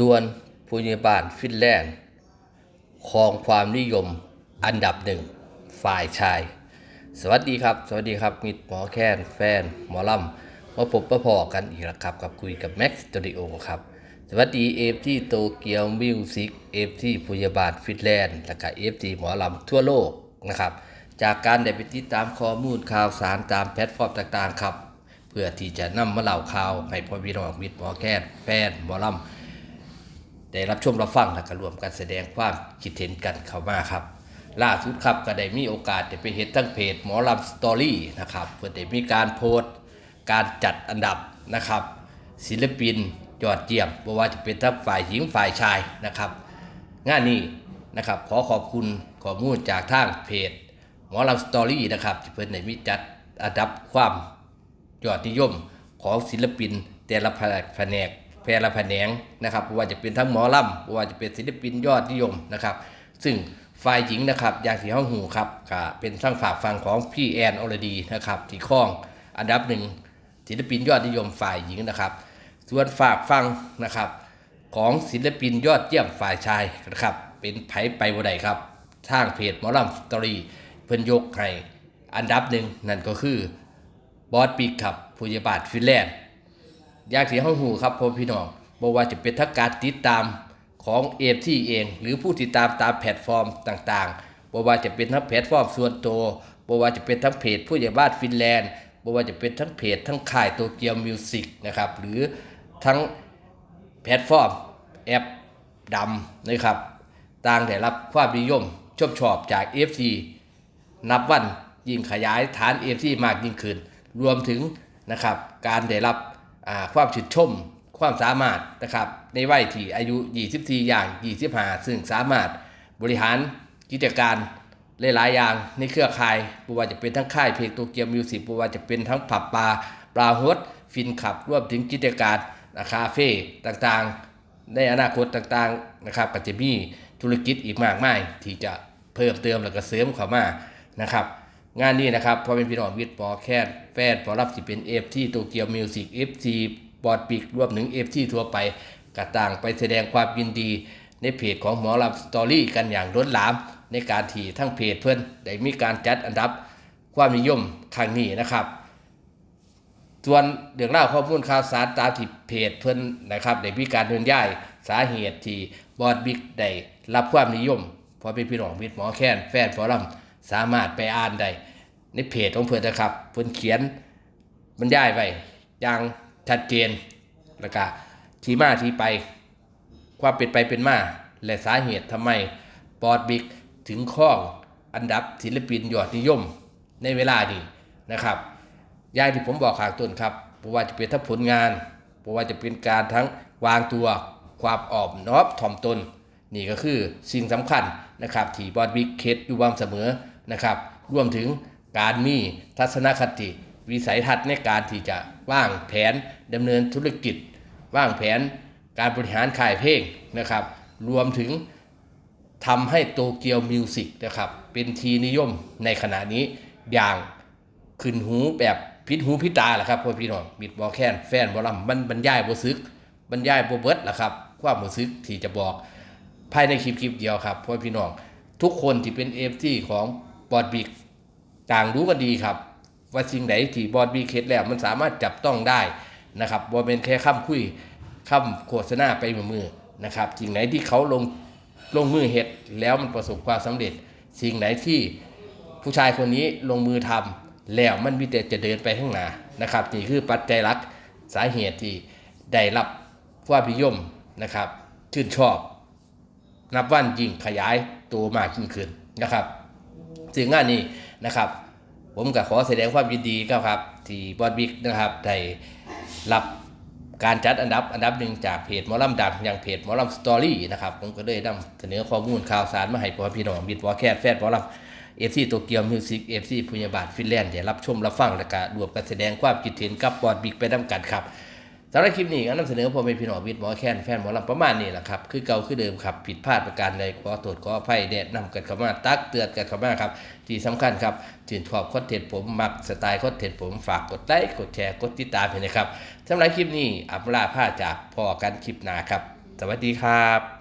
ดวลผู้ใหญ่บ้านฟินแลนด์ครองความนิยมอันดับหนึ่งฝ่ายชาย สวัสดีครับ สวัสดีครับมิตรหมอแค้นแฟนหมอลำมาพบประพอกันอีกแล้วครับกับคุยกับแม็กซ์สตูดิโอครับ สวัสดีเอฟที่โตเกียวมิวสิกเอฟที่ผู้ใหญ่บ้านฟินแลนด์และก็เอฟที่หมอลำทั่วโลกนะครับ จากการได้ไปติดตามข้อมูลข่าวสารตามแพลตฟอร์มต่างๆครับ เพื่อที่จะนำมาเล่าข่าวให้พ่อพี่น้องมิตรหมอแค้นแฟนหมอลำ ได้รับชมรับฟังและก็รวมกันแสดงความคิดเห็นกันเข้ามาครับ ล่าสุดครับก็ได้มีโอกาสได้ไปเห็นทั้งเพจหมอลำสตอรี่นะครับเพื่อได้มีการโพสต์ การจัดอันดับนะครับ ศิลปินยอดเยี่ยมบ่ว่าจะเป็นทั้งฝ่ายหญิงฝ่ายชายนะครับ งานนี้นะครับขอขอบคุณข้อมูลจากทางเพจหมอลำสตอรี่นะครับที่เพิ่นได้มีจัดอันดับความยอดนิยมของศิลปินแต่ละแผนก แต่ละแผนงนะครับบ่ว่าจะเป็นทั้งหมอลำบ่ว่าจะเป็นศิลปินยอดนิยมนะครับ ซึ่งฝ่ายหญิงนะครับอย่างที่ห้องหูครับก็เป็นทั้งฝากฟังของพี่แอนอรดีนะครับที่ครองอันดับหนึ่งศิลปินยอดนิยมฝ่ายหญิงนะครับ ส่วนฝากฟังนะครับ ของศิลปินยอดเยี่ยมฝ่ายชายนะครับเป็นไผไปบ่ได้ครับทางเพจหมอลำสตอรี่เพิ่นยกให้อันดับหนึ่งนั่นก็คือบอสปีกครับผู้ใหญ่บ้านฟินแลนด์ อยากเสียห้องหูครับพ่อพี่น้องบอกว่าจะเป็นทักการติดตามของเอฟที่เอง หรือผู้ติดตามตามแพลตฟอร์มต่างๆบอกว่าจะเป็นทั้งแพลตฟอร์มส่วนตัวบอกว่าจะเป็นทั้งเพจผู้ใหญ่บ้านฟินแลนด์บอกว่าจะเป็นทั้งเพจทั้งค่ายโตเกียวมิวสิกนะครับหรือทั้งแพลตฟอร์มแอปดำนะครับต่างได้รับความนิยมชมชอบจาก FC นับวันยิ่งขยายฐาน FC มากยิ่งขึ้น รวมถึงนะครับการได้รับ ความชื่นชม ความสามารถนะครับในวัยที่อายุ 24 อย่าง 25 ซึ่งสามารถบริหารกิจการหลายๆอย่างในเครือข่ายบว่าจะเป็นทั้งค่ายเพลงโตเกียวมิวสิกบว่าจะเป็นทั้งผับบาปลาฮดฟินขับรวมถึงกิจการคาเฟ่ต่างๆ ในอนาคตต่างๆนะครับก็จะมีธุรกิจอีกมากมายที่จะเพิ่มเติมแล้วก็เสริมเข้ามานะครับ งานนี้นะครับพอเป็นพี่น้องวิทย์ปอแคทแฟนพอรับสิเป็นเอฟที่โตเกียวมิวสิกเอฟซีบอดปิกรวมถึงเอฟที่ทั่วไปกระต่างไปแสดงความยินดี ในเพจของหมอลำสตอรี่กันอย่างล้นหลาม ในการที่ทั้งเพจเพื่อนได้มีการจัดอันดับความนิยมครั้งนี้นะครับส่วนเรื่องเล่าข้อมูลข่าวสารตามที่เพจเพิ่อนนะครับได้มีการเดินย้ายสาเหตุที่บอดบิ๊กได้รับความนิยมเพอเป็นพี่น้องมิตรหมอแค้นแฟนฟอรัม สามารถไปอ่านได้ในเพจของเพิ่นนะครับ เพิ่อนเขียนบรรยายไว้อย่างชัดเจนแล้วก็ที่มาที่ไปความเป็นไปเป็นมา และสาเหตุทำไมบอดบิ๊กถึงข้องอันดับศิลปินยอดนิยมในเวลานี้นะครับย่างที่ผมบอกขางต้นครับเพราะว่าจะเป็นทั้งผลงานเพราะว่าจะเป็นการทั้งวางตัวความอ่อมน้อมถ่อมตน นี่ก็คือสิ่งสำคัญนะครับที่บอดบิ๊กเคสอยู่วางเสมอ นะครับรวมถึงการมีทัศนคติ วิสัยทัศน์ในการที่จะว่างแผนดำเนินธุรกิจ ว่างแผนการบริหารขายเพลงนะครับ รวมถึงทำให้โตเกียวมิวสิกนะครับ เป็นทีนิยมในขณะนี้อย่างขึ้นหูแบบพิษหูพิษตาแหละครับพ่อพี่น้องมิดบอแค้นแฟนบอลำมันบรรยายบ่ซึกบรรยายบ่เบิดแหละครับความบ่ซึกที่จะบอกภายในคลิปคลิปเดียวครับพ่อพี่น้องทุกคนที่เป็นเอฟที่ของ อดบิกต่างรู้กันดีครับ ว่าสิ่งไหนที่บอดบิกเฮ็ดแล้วมันสามารถจับต้องได้นะครับบ่เป็นแค่คำคุยคำโฆษณาไปมือๆนะครับสิ่งไหนที่เขาลงลงมือเฮ็ดแล้วมันประสบความสำเร็จ สิ่งไหนที่ผู้ชายคนนี้ลงมือทำแล้วมันมีแต่จะเดินไปข้างหน้านะครับนี่คือปัจจัยหลักสาเหตุที่ได้รับความนิยมนะครับชื่นชอบ นับวันยิ่งขยายตัวมากยิ่งขึ้นนะครับ สิ่งงานนี้นะครับ ผมก็ขอแสดงความยินดีครับครับที่บอดบิ๊กนะครับได้รับการจัดอันดับอันดับหนึ่งจากเพจหมอลำดังอย่างเพจหมอลำสตอรี่นะครับผมก็เลยนำเสนอข้อมูลข่าวสารมาให้พ่อพี่น้องบิดวอแคทแฟนหมอลำเอฟซีโตเกียวมิวสิกเอฟซีพุญญาบาทฟินแลนด์เดี๋ยวรับชมรับฟังและก็รวมกันแสดงความคิดเห็นกับบอดบิ๊กไปนำกันครับ สำหรับคลิปนี้ก็นำเสนอพ่อแม่พี่น้องบิดหมอแค้นแฟนหมอลำประมาณนี้แหละครับ คือเก่าคือเดิมครับ ผิดพลาดประการใดขอโทษขออภัยแนะนำกันเข้ามาตักเตือนกันเข้ามาครับ ที่สำคัญครับถึงชอบคอนเทนต์ผมมักสไตล์คอนเทนต์ผมฝากกดไลค์กดแชร์กดติดตามให้นะครับสำหรับคลิปนี้อับลาผ้าจากพ่อกันคลิปหน้าครับ สวัสดีครับ